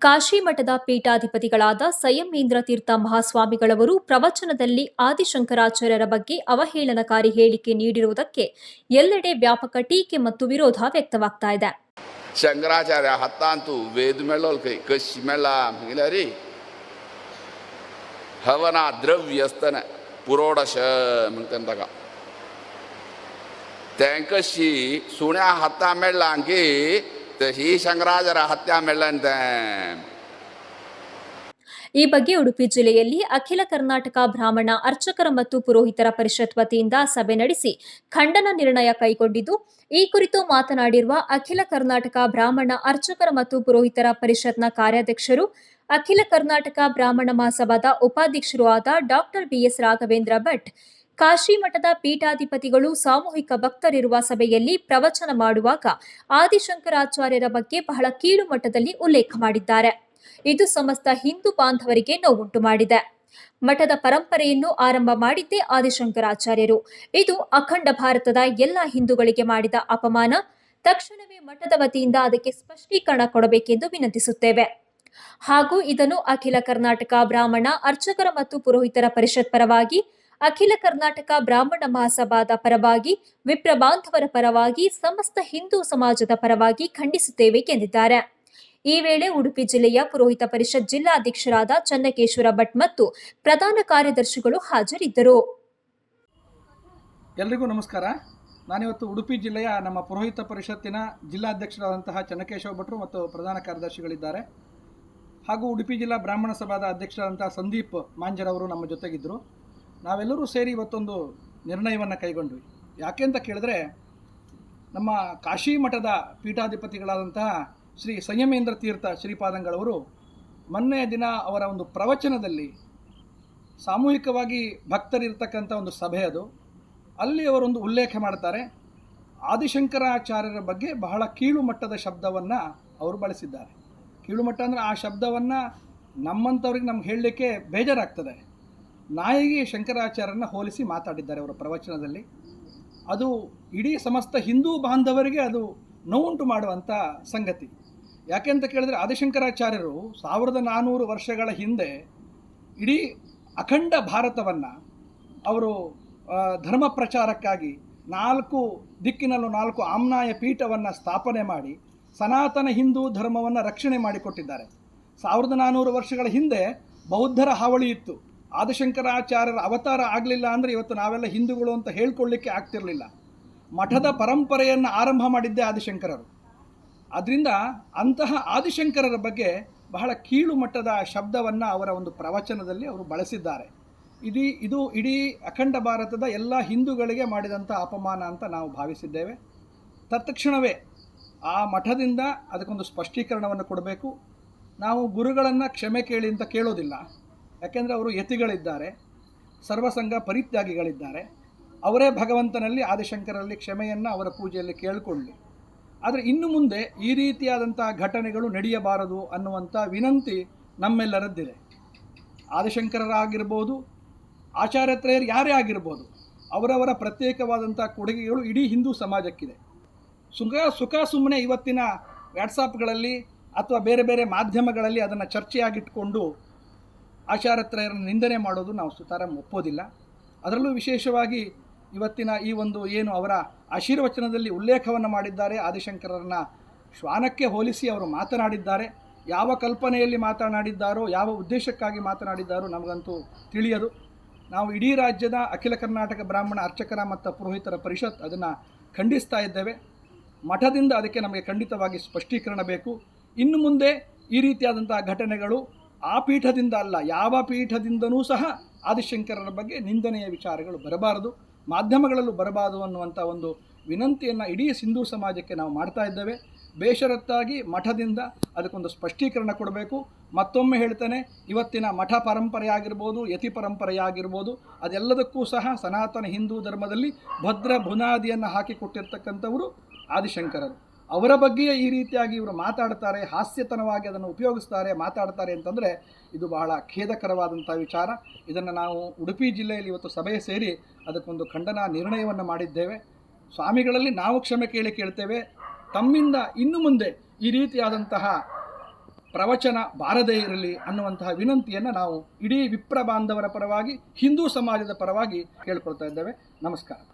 ಕಾಶಿ ಮಠದ ಪೀಠಾಧಿಪತಿಗಳಾದ ಸಂಯಮೇಂದ್ರ ತೀರ್ಥ ಮಹಾಸ್ವಾಮಿಗಳವರು ಪ್ರವಚನದಲ್ಲಿ ಆದಿಶಂಕರಾಚಾರ್ಯರ ಬಗ್ಗೆ ಅವಹೇಳನಕಾರಿ ಹೇಳಿಕೆ ನೀಡಿರುವುದಕ್ಕೆ ಎಲ್ಲೆಡೆ ವ್ಯಾಪಕ ಟೀಕೆ ಮತ್ತು ವಿರೋಧ ವ್ಯಕ್ತವಾಗ್ತಾ ಇದೆ. ಶಂಕರಾಚಾರ್ಯ ಹತ್ತಾಂತು ವೇದ ಕೈ ಕಶಿ ಮೇಳ ಹವನ ದ್ರವ್ಯಸ್ತನ ಪುರೋಡಶ ಅಂತಂದಾಗ ತೆಂಕಶಿ ಸುಣ್ಯ ಹತ್ತ ಮೇಳ ಈ ಶಂಕರಾಜರ ಹತ್ಯಾಮೆಳ್ಳಂತ ಈ ಬಗ್ಗೆ ಉಡುಪಿ ಜಿಲ್ಲೆಯಲ್ಲಿ ಅಖಿಲ ಕರ್ನಾಟಕ ಬ್ರಾಹ್ಮಣ ಅರ್ಚಕರ ಮತ್ತು ಪುರೋಹಿತರ ಪರಿಷತ್ ವತಿಯಿಂದ ಸಭೆ ನಡೆಸಿ ಖಂಡನ ನಿರ್ಣಯ ಕೈಗೊಂಡಿದ್ದು, ಈ ಕುರಿತು ಮಾತನಾಡಿರುವ ಅಖಿಲ ಕರ್ನಾಟಕ ಬ್ರಾಹ್ಮಣ ಅರ್ಚಕರ ಮತ್ತು ಪುರೋಹಿತರ ಪರಿಷತ್ನ ಕಾರ್ಯಾಧ್ಯಕ್ಷರು, ಅಖಿಲ ಕರ್ನಾಟಕ ಬ್ರಾಹ್ಮಣ ಮಹಾಸಭಾದ ಉಪಾಧ್ಯಕ್ಷರೂ ಆದ doctor B S Raghavendra Bhat Kashi ಮಠದ ಪೀಠಾಧಿಪತಿಗಳು ಸಾಮೂಹಿಕ ಭಕ್ತರಿರುವ ಸಭೆಯಲ್ಲಿ ಪ್ರವಚನ ಮಾಡುವಾಗ ಆದಿಶಂಕರಾಚಾರ್ಯರ ಬಗ್ಗೆ ಬಹಳ ಕೀಳು ಮಟ್ಟದಲ್ಲಿ ಉಲ್ಲೇಖ ಮಾಡಿದ್ದಾರೆ. ಇದು ಸಮಸ್ತ ಹಿಂದೂ ಬಾಂಧವರಿಗೆ ನೋವುಂಟು ಮಾಡಿದೆ. ಮಠದ ಪರಂಪರೆಯನ್ನು ಆರಂಭ ಮಾಡಿದ್ದೇ ಆದಿಶಂಕರಾಚಾರ್ಯರು. ಇದು ಅಖಂಡ ಭಾರತದ ಎಲ್ಲ ಹಿಂದೂಗಳಿಗೆ ಮಾಡಿದ ಅಪಮಾನ. ತಕ್ಷಣವೇ ಮಠದ ವತಿಯಿಂದ ಅದಕ್ಕೆ ಸ್ಪಷ್ಟೀಕರಣ ಕೊಡಬೇಕೆಂದು ವಿನಂತಿಸುತ್ತೇವೆ. ಹಾಗೂ ಇದನ್ನು ಅಖಿಲ ಕರ್ನಾಟಕ ಬ್ರಾಹ್ಮಣ ಅರ್ಚಕರ ಮತ್ತು ಪುರೋಹಿತರ ಪರಿಷತ್ ಪರವಾಗಿ ಅಖಿಲ ಕರ್ನಾಟಕ ಬ್ರಾಹ್ಮಣ ಮಹಾಸಭಾದ ಪರವಾಗಿ ವಿಪ್ರ ಬಾಂಧವರ ಪರವಾಗಿ ಸಮಸ್ತ ಹಿಂದೂ ಸಮಾಜದ ಪರವಾಗಿ ಖಂಡಿಸುತ್ತೇವೆ ಎಂದಿದ್ದಾರೆ. ಈ ವೇಳೆ ಉಡುಪಿ ಜಿಲ್ಲೆಯ ಪುರೋಹಿತ ಪರಿಷತ್ ಜಿಲ್ಲಾಧ್ಯಕ್ಷರಾದ ಚನ್ನಕೇಶ್ವರ ಭಟ್ ಮತ್ತು ಪ್ರಧಾನ ಕಾರ್ಯದರ್ಶಿಗಳು ಹಾಜರಿದ್ದರು. ಎಲ್ರಿಗೂ ನಮಸ್ಕಾರ. ನಾನಿವತ್ತು ಉಡುಪಿ ಜಿಲ್ಲೆಯ ನಮ್ಮ ಪುರೋಹಿತ ಪರಿಷತ್ತಿನ ಜಿಲ್ಲಾಧ್ಯಕ್ಷರಾದಂತಹ ಚನ್ನಕೇಶವ ಭಟ್ರು ಮತ್ತು ಪ್ರಧಾನ ಕಾರ್ಯದರ್ಶಿಗಳಿದ್ದಾರೆ. ಹಾಗೂ ಉಡುಪಿ ಜಿಲ್ಲಾ ಬ್ರಾಹ್ಮಣ ಸಭಾದ ಅಧ್ಯಕ್ಷರಾದಂತಹ ಸಂದೀಪ್ ಮಾಂಜರವರು ನಮ್ಮ ಜೊತೆಗಿದ್ದರು. ನಾವೆಲ್ಲರೂ ಸೇರಿ ಇವತ್ತೊಂದು ನಿರ್ಣಯವನ್ನು ಕೈಗೊಂಡ್ವಿ. ಯಾಕೆ ಅಂತ ಕೇಳಿದ್ರೆ, ನಮ್ಮ ಕಾಶಿ ಮಠದ ಪೀಠಾಧಿಪತಿಗಳಾದಂತಹ ಶ್ರೀ ಸಂಯಮೇಂದ್ರ ತೀರ್ಥ ಶ್ರೀಪಾದಂಗಳವರು ಮೊನ್ನೆ ದಿನ ಅವರ ಒಂದು ಪ್ರವಚನದಲ್ಲಿ ಸಾಮೂಹಿಕವಾಗಿ ಭಕ್ತರಿರ್ತಕ್ಕಂಥ ಒಂದು ಸಭೆ ಅದು. ಅಲ್ಲಿ ಅವರೊಂದು ಉಲ್ಲೇಖ ಮಾಡ್ತಾರೆ. ಆದಿಶಂಕರಾಚಾರ್ಯರ ಬಗ್ಗೆ ಬಹಳ ಕೀಳು ಮಟ್ಟದ ಶಬ್ದವನ್ನು ಅವರು ಬಳಸಿದ್ದಾರೆ. ಕೀಳುಮಟ್ಟ ಅಂದರೆ ಆ ಶಬ್ದವನ್ನು ನಮ್ಮಂಥವ್ರಿಗೆ ನಮ್ಗೆ ಹೇಳಲಿಕ್ಕೆ ಬೇಜಾರಾಗ್ತದೆ. ನಾಯಿಗೆ ಶಂಕರಾಚಾರ್ಯರನ್ನ ಹೋಲಿಸಿ ಮಾತಾಡಿದ್ದಾರೆ ಅವರ ಪ್ರವಚನದಲ್ಲಿ. ಅದು ಇಡೀ ಸಮಸ್ತ ಹಿಂದೂ ಬಾಂಧವರಿಗೆ ಅದು ನೋವುಂಟು ಮಾಡುವಂಥ ಸಂಗತಿ. ಯಾಕೆ ಅಂತ ಕೇಳಿದ್ರೆ ಆದಿಶಂಕರಾಚಾರ್ಯರು ಸಾವಿರದ ನಾನ್ನೂರು ವರ್ಷಗಳ ಹಿಂದೆ ಇಡೀ ಅಖಂಡ ಭಾರತವನ್ನು ಅವರು ಧರ್ಮ ಪ್ರಚಾರಕ್ಕಾಗಿ ನಾಲ್ಕು ದಿಕ್ಕಿನಲ್ಲೂ ನಾಲ್ಕು ಆಮ್ನಾಯ ಪೀಠವನ್ನು ಸ್ಥಾಪನೆ ಮಾಡಿ ಸನಾತನ ಹಿಂದೂ ಧರ್ಮವನ್ನು ರಕ್ಷಣೆ ಮಾಡಿಕೊಟ್ಟಿದ್ದಾರೆ. ಸಾವಿರದ ನಾನ್ನೂರು ವರ್ಷಗಳ ಹಿಂದೆ ಬೌದ್ಧರ ಹಾವಳಿ ಇತ್ತು. ಆದಿಶಂಕರಾಚಾರ್ಯರ ಅವತಾರ ಆಗಲಿಲ್ಲ ಅಂದರೆ ಇವತ್ತು ನಾವೆಲ್ಲ ಹಿಂದೂಗಳು ಅಂತ ಹೇಳ್ಕೊಳ್ಳಿಕ್ಕೆ ಆಗ್ತಿರಲಿಲ್ಲ. ಮಠದ ಪರಂಪರೆಯನ್ನು ಆರಂಭ ಮಾಡಿದ್ದೆ ಆದಿಶಂಕರರು. ಅದರಿಂದ ಅಂತಹ ಆದಿಶಂಕರರ ಬಗ್ಗೆ ಬಹಳ ಕೀಳು ಮಟ್ಟದ ಶಬ್ದವನ್ನು ಅವರ ಒಂದು ಪ್ರವಚನದಲ್ಲಿ ಅವರು ಬಳಸಿದ್ದಾರೆ. ಇದೀ ಇದು ಇಡೀ ಅಖಂಡ ಭಾರತದ ಎಲ್ಲ ಹಿಂದೂಗಳಿಗೆ ಮಾಡಿದಂಥ ಅಪಮಾನ ಅಂತ ನಾವು ಭಾವಿಸಿದ್ದೇವೆ. ತತ್ಕ್ಷಣವೇ ಆ ಮಠದಿಂದ ಅದಕ್ಕೊಂದು ಸ್ಪಷ್ಟೀಕರಣವನ್ನು ಕೊಡಬೇಕು. ನಾವು ಗುರುಗಳನ್ನು ಕ್ಷಮೆ ಕೇಳಿ ಅಂತ ಕೇಳೋದಿಲ್ಲ. ಯಾಕೆಂದರೆ ಅವರು ಯತಿಗಳಿದ್ದಾರೆ, ಸರ್ವಸಂಗ ಪರಿತ್ಯಾಗಿಗಳಿದ್ದಾರೆ. ಅವರೇ ಭಗವಂತನಲ್ಲಿ, ಆದಿಶಂಕರಲ್ಲಿ ಕ್ಷಮೆಯನ್ನು ಅವರ ಪೂಜೆಯಲ್ಲಿ ಕೇಳಿಕೊಳ್ಳಿ. ಆದರೆ ಇನ್ನು ಮುಂದೆ ಈ ರೀತಿಯಾದಂಥ ಘಟನೆಗಳು ನಡೆಯಬಾರದು ಅನ್ನುವಂಥ ವಿನಂತಿ ನಮ್ಮೆಲ್ಲರದ್ದಿದೆ. ಆದಿಶಂಕರರಾಗಿರ್ಬೋದು, ಆಚಾರ್ಯತ್ರಯರು ಯಾರೇ ಆಗಿರ್ಬೋದು, ಅವರವರ ಪ್ರತ್ಯೇಕವಾದಂಥ ಕೊಡುಗೆಗಳು ಇಡೀ ಹಿಂದೂ ಸಮಾಜಕ್ಕಿದೆ. ಸುಖ ಸುಖ ಸುಮ್ಮನೆ ಇವತ್ತಿನ ವ್ಯಾಟ್ಸಾಪ್ಗಳಲ್ಲಿ ಅಥವಾ ಬೇರೆ ಬೇರೆ ಮಾಧ್ಯಮಗಳಲ್ಲಿ ಅದನ್ನು ಚರ್ಚೆಯಾಗಿಟ್ಕೊಂಡು ಆಚಾರ್ಯತ್ರಯರನ್ನು ನಿಂದನೆ ಮಾಡೋದು ನಾವು ಸುತಾರಾಮ್ ಒಪ್ಪೋದಿಲ್ಲ. ಅದರಲ್ಲೂ ವಿಶೇಷವಾಗಿ ಇವತ್ತಿನ ಈ ಒಂದು ಏನು ಅವರ ಆಶೀರ್ವಚನದಲ್ಲಿ ಉಲ್ಲೇಖವನ್ನು ಮಾಡಿದ್ದಾರೆ ಆದಿಶಂಕರರನ್ನ ಶ್ವಾನಕ್ಕೆ ಹೋಲಿಸಿ ಅವರು ಮಾತನಾಡಿದ್ದಾರೆ. ಯಾವ ಕಲ್ಪನೆಯಲ್ಲಿ ಮಾತನಾಡಿದ್ದಾರೋ, ಯಾವ ಉದ್ದೇಶಕ್ಕಾಗಿ ಮಾತನಾಡಿದ್ದಾರೋ ನಮಗಂತೂ ತಿಳಿಯದು. ನಾವು ಇಡೀ ರಾಜ್ಯದ ಅಖಿಲ ಕರ್ನಾಟಕ ಬ್ರಾಹ್ಮಣ ಅರ್ಚಕರ ಮತ್ತು ಪುರೋಹಿತರ ಪರಿಷತ್ ಅದನ್ನು ಖಂಡಿಸ್ತಾ ಇದ್ದೇವೆ. ಮಠದಿಂದ ಅದಕ್ಕೆ ನಮಗೆ ಖಂಡಿತವಾಗಿ ಸ್ಪಷ್ಟೀಕರಣ ಬೇಕು. ಇನ್ನು ಮುಂದೆ ಈ ರೀತಿಯಾದಂಥ ಘಟನೆಗಳು ಆ ಪೀಠದಿಂದ ಅಲ್ಲ, ಯಾವ ಪೀಠದಿಂದನೂ ಸಹ ಆದಿಶಂಕರರ ಬಗ್ಗೆ ನಿಂದನೆಯ ವಿಚಾರಗಳು ಬರಬಾರದು. ಮಾಧ್ಯಮಗಳಲ್ಲೂ ಬರಬಾರದು ಅನ್ನುವಂಥ ಒಂದು ವಿನಂತಿಯನ್ನು ಇಡೀ ಸಿಂಧೂ ಸಮಾಜಕ್ಕೆ ನಾವು ಮಾಡ್ತಾ ಇದ್ದೇವೆ. ಬೇಷರತ್ತಾಗಿ ಮಠದಿಂದ ಅದಕ್ಕೊಂದು ಸ್ಪಷ್ಟೀಕರಣ ಕೊಡಬೇಕು. ಮತ್ತೊಮ್ಮೆ ಹೇಳ್ತೇನೆ, ಇವತ್ತಿನ ಮಠ ಪರಂಪರೆಯಾಗಿರ್ಬೋದು, ಯತಿ ಪರಂಪರೆಯಾಗಿರ್ಬೋದು, ಅದೆಲ್ಲದಕ್ಕೂ ಸಹ ಸನಾತನ ಹಿಂದೂ ಧರ್ಮದಲ್ಲಿ ಭದ್ರ ಬುನಾದಿಯನ್ನು ಹಾಕಿಕೊಟ್ಟಿರ್ತಕ್ಕಂಥವರು ಆದಿಶಂಕರರು. ಅವರ ಬಗ್ಗೆಯೇ ಈ ರೀತಿಯಾಗಿ ಇವರು ಮಾತಾಡ್ತಾರೆ, ಹಾಸ್ಯತನವಾಗಿ ಅದನ್ನು ಉಪಯೋಗಿಸ್ತಾರೆ, ಮಾತಾಡ್ತಾರೆ ಅಂತಂದರೆ ಇದು ಬಹಳ ಖೇದಕರವಾದಂಥ ವಿಚಾರ. ಇದನ್ನು ನಾವು ಉಡುಪಿ ಜಿಲ್ಲೆಯಲ್ಲಿ ಇವತ್ತು ಸಭೆ ಸೇರಿ ಅದಕ್ಕೊಂದು ಖಂಡನಾ ನಿರ್ಣಯವನ್ನು ಮಾಡಿದ್ದೇವೆ. ಸ್ವಾಮಿಗಳಲ್ಲಿ ನಾವು ಕ್ಷಮೆ ಕೇಳಿ ಕೇಳ್ತೇವೆ. ತಮ್ಮಿಂದ ಇನ್ನು ಮುಂದೆ ಈ ರೀತಿಯಾದಂತಹ ಪ್ರವಚನ ಬಾರದೇ ಇರಲಿ ಅನ್ನುವಂತಹ ವಿನಂತಿಯನ್ನು ನಾವು ಇಡೀ ವಿಪ್ರ ಬಾಂಧವರ ಪರವಾಗಿ, ಹಿಂದೂ ಸಮಾಜದ ಪರವಾಗಿ ಕೇಳ್ಕೊಳ್ತಾ ಇದ್ದೇವೆ. ನಮಸ್ಕಾರ.